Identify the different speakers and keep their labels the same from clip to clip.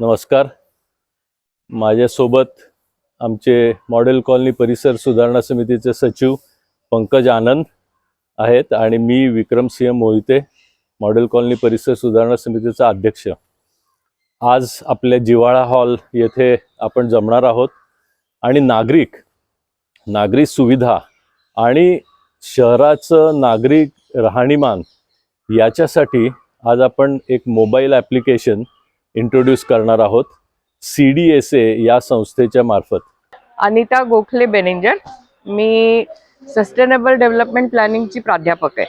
Speaker 1: नमस्कार. माझ्यासोबत आमचे मॉडेल कॉलनी परिसर सुधारणा समितीचे सचिव पंकज आनंद आहेत आणि मी विक्रमसिंह मोहिते मॉडेल कॉलनी परिसर सुधारणा समितीचा अध्यक्ष. आज आपल्या जिवाळा हॉल येथे आपण जमणार आहोत आणि नागरिक नागरिक सुविधा आणि शहराचं नागरिक राहणीमान याच्यासाठी आज आपण एक मोबाईल ॲप्लिकेशन इंट्रोड्यूस करणार आहोत. सी डी एस ए या संस्थेच्या मार्फत.
Speaker 2: अनिता गोखले बेनेंजर. मी सस्टेनेबल डेव्हलपमेंट प्लॅनिंगची प्राध्यापक आहे.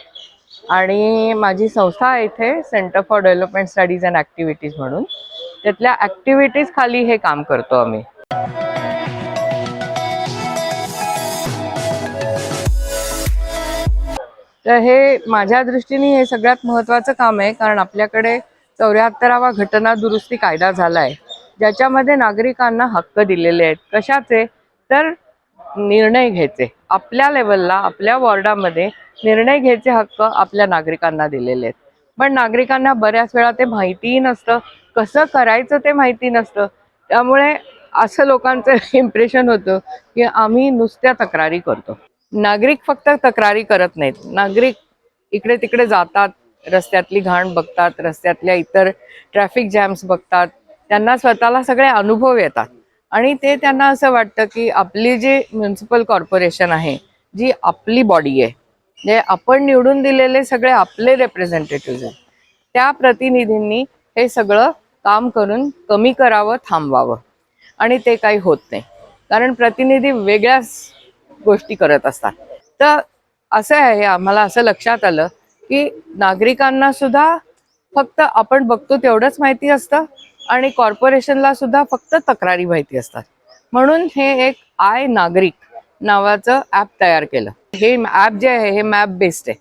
Speaker 2: आणि माझी संस्था आहे इथे centre for development studies and activities म्हणून. त्यातल्या ॲक्टिव्हिटीज खाली हे काम करतो आम्ही. तर हे माझ्या दृष्टीने हे सगळ्यात महत्त्वाचं काम आहे कारण आपल्याकडे चौऱ्याहत्तरावा घटना दुरुस्ती कायदा झाला आहे ज्याच्यामध्ये नागरिकांना हक्क दिलेले आहेत. कशाचे? तर निर्णय घ्यायचे. आपल्या लेवलला आपल्या वॉर्डामध्ये निर्णय घ्यायचे हक्क आपल्या नागरिकांना दिलेले आहेत. पण नागरिकांना बऱ्याच वेळा ते माहितीही नसतं. कसं करायचं ते माहिती नसतं. त्यामुळे असं लोकांचं इम्प्रेशन होतं की आम्ही नुसत्या तक्रारी करतो. नागरिक फक्त तक्रारी करत नाहीत. नागरिक इकडे तिकडे जातात रस्त्यातली घाण बघतात रस्त्यातल्या इतर ट्रॅफिक जॅम्स बघतात. त्यांना स्वतःला सगळे अनुभव येतात. आणि ते त्यांना असं वाटतं की आपली जी म्युन्सिपल कॉर्पोरेशन आहे जी आपली बॉडी आहे जे आपण निवडून दिलेले सगळे आपले रेप्रेझेंटेटिव्ह आहेत त्या प्रतिनिधींनी हे सगळं काम करून कमी करावं थांबवावं. आणि ते काही होत नाही. कारण प्रतिनिधी वेगळ्याच गोष्टी करत असतात. तर असं आहे आम्हाला असं लक्षात आलं की नागरिकांना सुद्धा फक्त आपण बघतो तेवढंच माहिती असतं आणि कॉर्पोरेशनला सुद्धा फक्त तक्रारी माहिती असतात. म्हणून हे एक आय नागरिक नावाचं ॲप तयार केलं. हे ॲप जे आहे हे मॅप बेस्ड आहे.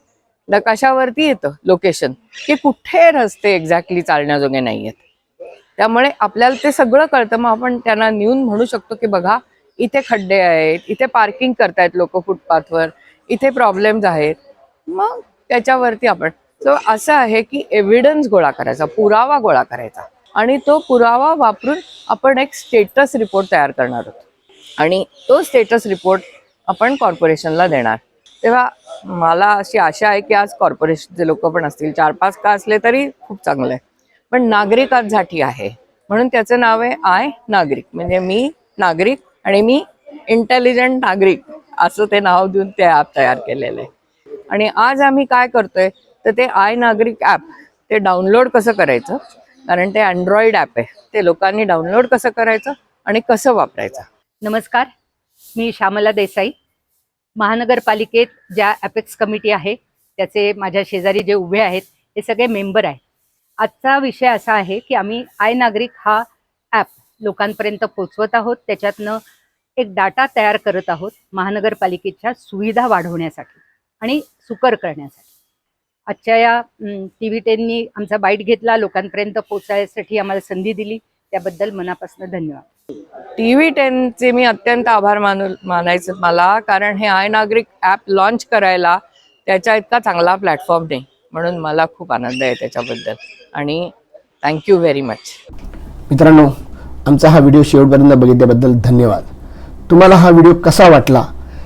Speaker 2: नकाशावरती येतं लोकेशन की कुठे रस्ते एक्झॅक्टली चालण्याजोगे नाही आहेत त्यामुळे आपल्याला ते सगळं कळतं. मग आपण त्यांना नेऊन म्हणू शकतो की बघा इथे खड्डे आहेत इथे पार्किंग करतायत लोक फुटपाथवर इथे प्रॉब्लेम्स आहेत. मग त्याच्यावरती आपण. सो असं आहे की एव्हिडन्स गोळा करायचा पुरावा गोळा करायचा. आणि तो पुरावा वापरून आपण एक स्टेटस रिपोर्ट तयार करणार आहोत. आणि तो स्टेटस रिपोर्ट आपण कॉर्पोरेशनला देणार. तेव्हा मला अशी आशा आहे की आज कॉर्पोरेशनचे लोक पण असतील. चार पाच का असले तरी खूप चांगलं आहे. पण नागरिकांसाठी आहे. म्हणून त्याचं नाव आहे आय नागरिक. म्हणजे मी नागरिक आणि मी इंटेलिजंट नागरिक. असं ते नाव देऊन ते ॲप तयार केलेलं आहे. आणि आज आम्ही काय करतोय तर ते आय नागरिक ॲप ते डाउनलोड कसं करायचं? कारण ते अँड्रॉइड ॲप आहे. ते लोकांनी डाउनलोड कसं करायचं आणि कसं वापरायचं?
Speaker 3: नमस्कार मी श्यामला देसाई. महानगरपालिकेत ज्या ॲपेक्स कमिटी आहे त्याचे माझ्या शेजारी जे उभे आहेत हे सगळे मेंबर आहे आजचा विषय असा आहे की आम्ही आय नागरिक हा ॲप लोकांपर्यंत पोचवत आहोत. त्याच्यातनं एक डाटा तयार करत आहोत महानगरपालिकेच्या सुविधा वाढवण्यासाठी. आणि सुकर करण्यासाठी. आजच्या या टी व्ही टेननी आमचा बाईट घेतला लोकांपर्यंत पोचायसाठी आम्हाला संधी दिली त्याबद्दल मनापासून धन्यवाद.
Speaker 2: टी व्ही टेनचे मी अत्यंत आभार मानू मानायचं मला कारण हे आय नागरिक ॲप लॉन्च करायला त्याच्या इतका चांगला प्लॅटफॉर्म नाही म्हणून मला खूप आनंद आहे त्याच्याबद्दल. आणि थँक्यू व्हेरी मच
Speaker 4: मित्रांनो आमचा हा व्हिडिओ शेवटपर्यंत बघितल्याबद्दल धन्यवाद. तुम्हाला हा व्हिडिओ कसा वाटला?